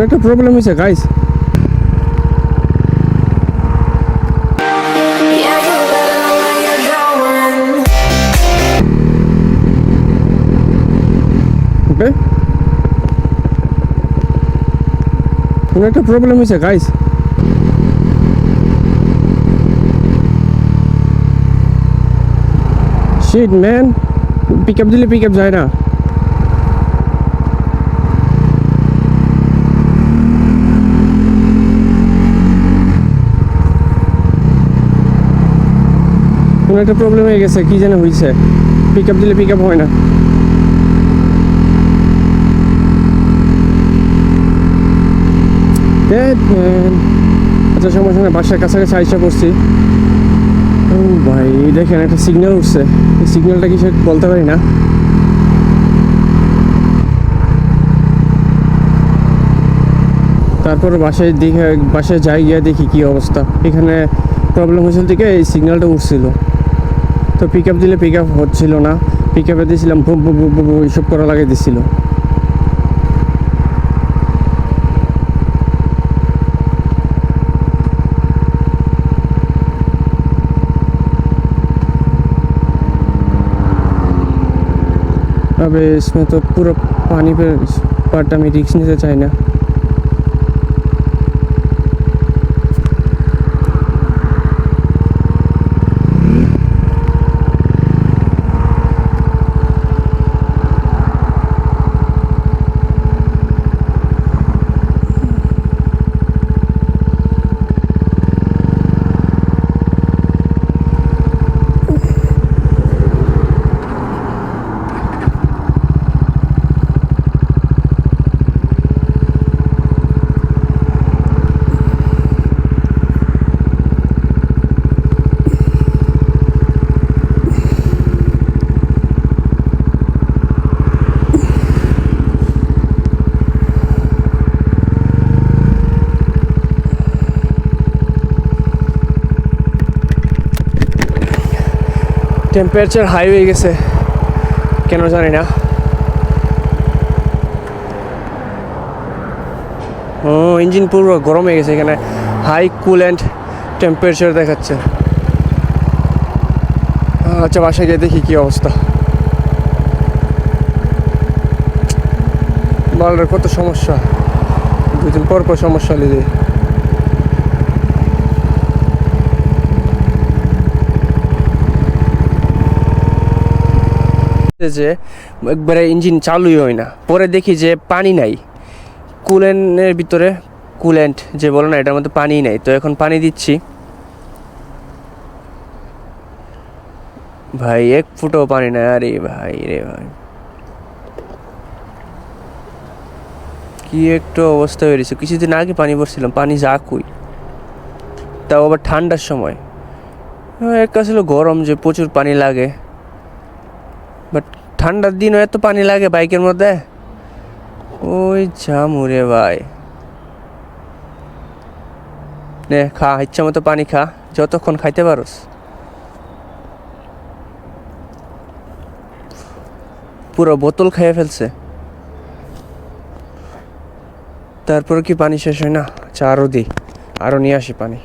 কোনো একটা প্রবলেম হয়েছে guys Yeah, you better know where you're going. Okay কোনো একটা প্রবলেম হয়েছে guys shit man pick up দিলে পিক আপ যায় না কোনো একটা প্রবলেম হয়ে গেছে, কি যেন হয়েছে পিক আপ দিলে পিক আপ হয় না। আচ্ছা সমস্যা নেই বাসার কাছাকাছি আইসা করছি ভাই, দেখেন একটা সিগন্যাল উঠছে। এই সিগন্যালটা কি সে বলতে পারি না? তারপর বাসায় দেখে, বাসায় যাই গিয়ে দেখি কি অবস্থা। এখানে প্রবলেম হয়েছিল থেকে এই সিগন্যালটা উঠছিল। তো পিক আপ দিলে পিক আপ হচ্ছিল না পিক আপে দিয়েছিলাম ভুম ভুম ভুম ভুম এইসব করা লাগিয়ে দিচ্ছিল अब इसमें तो पूरा पानी पे पार्ट আমি রিক্স নিতে চাই টেম্পারেচার হাই হয়ে গেছে। কেন জানি না। ও ইঞ্জিন পুরো গরম হয়ে গেছে এখানে। হাই কুল অ্যান্ড টেম্পারেচার দেখাচ্ছে। আচ্ছা বাসায় গিয়ে দেখি কী অবস্থা। বালের কত সমস্যা। দুদিন পর পর সমস্যা লিদে যে একবারে ইঞ্জিন চালুই হয় না। পরে দেখি যে পানি নাই। কুলেন্টের ভিতরে কুলেন্ট যে বলে না, এটার মধ্যে পানি নাই। তো এখন পানি দিচ্ছি। ভাই, এক ফুটো পানি নাই। আরে ভাই রে ভাই। কি একটু অবস্থা হয়েছে কিছুদিন আগে পানি পড়ছিলাম, পানি যা কই। তাও আবার ঠান্ডার সময়। এক আসলে গরম যে প্রচুর পানি লাগে। বাট ঠান্ডার দিনও এত পানি লাগে বাইকের মধ্যে? ওই জামুরে ভাই। নে, খা, ইচ্ছা মতো পানি খা, যতক্ষণ খাইতে পারোস। পুরো বোতল খেয়ে ফেলছে। তারপর কি পানি শেষ হয় না? আচ্ছা আরও দিই আরও নিয়ে আসি পানি।